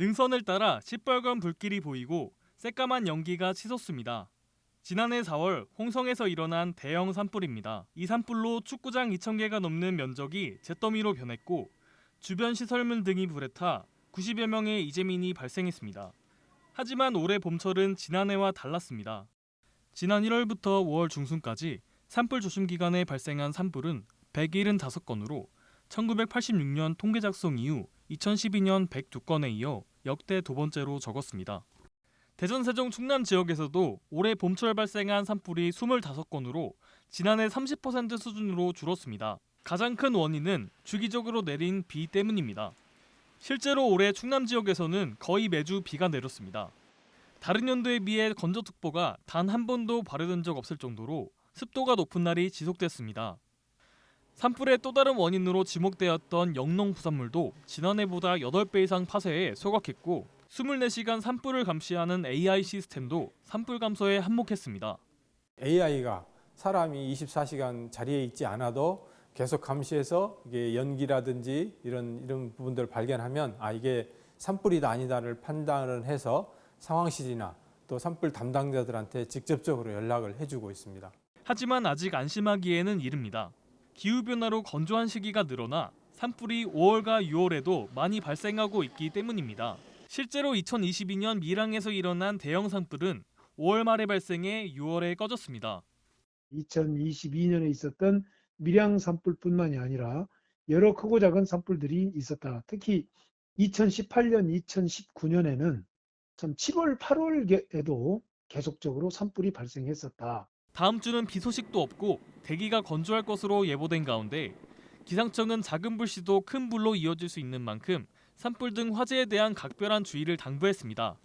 능선을 따라 시뻘건 불길이 보이고 새까만 연기가 치솟습니다. 지난해 4월 홍성에서 일어난 대형 산불입니다. 이 산불로 축구장 2,000개가 넘는 면적이 잿더미로 변했고 주변 시설물 등이 불에 타 90여 명의 이재민이 발생했습니다. 하지만 올해 봄철은 지난해와 달랐습니다. 지난 1월부터 5월 중순까지 산불 조심 기간에 발생한 산불은 175건으로 1986년 통계 작성 이후 2012년 102건에 이어 역대 두 번째로 적었습니다. 대전 세종 충남 지역에서도 올해 봄철 발생한 산불이 25건으로 지난해 30% 수준으로 줄었습니다. 가장 큰 원인은 주기적으로 내린 비 때문입니다. 실제로 올해 충남 지역에서는 거의 매주 비가 내렸습니다. 다른 연도에 비해 건조특보가 단 한 번도 발효된 적 없을 정도로 습도가 높은 날이 지속됐습니다. 산불의 또 다른 원인으로 지목되었던 영농 부산물도 지난해보다 8배 이상 파쇄해 소각했고 24시간 산불을 감시하는 AI 시스템도 산불 감소에 한몫했습니다. AI가 사람이 24시간 자리에 있지 않아도 계속 감시해서 이게 연기라든지 이런 이런 부분들을 발견하면 아 이게 산불이다 아니다를 판단을 해서 상황실이나 또 산불 담당자들한테 직접적으로 연락을 해주고 있습니다. 하지만 아직 안심하기에는 이릅니다. 기후변화로 건조한 시기가 늘어나 산불이 5월과 6월에도 많이 발생하고 있기 때문입니다. 실제로 2022년 밀양에서 일어난 대형 산불은 5월 말에 발생해 6월에 꺼졌습니다. 2022년에 있었던 밀양 산불뿐만이 아니라 여러 크고 작은 산불들이 있었다. 특히 2018년, 2019년에는 참 7월, 8월에도 계속적으로 산불이 발생했었다. 다음 주는 비 소식도 없고 대기가 건조할 것으로 예보된 가운데 기상청은 작은 불씨도 큰 불로 이어질 수 있는 만큼 산불 등 화재에 대한 각별한 주의를 당부했습니다.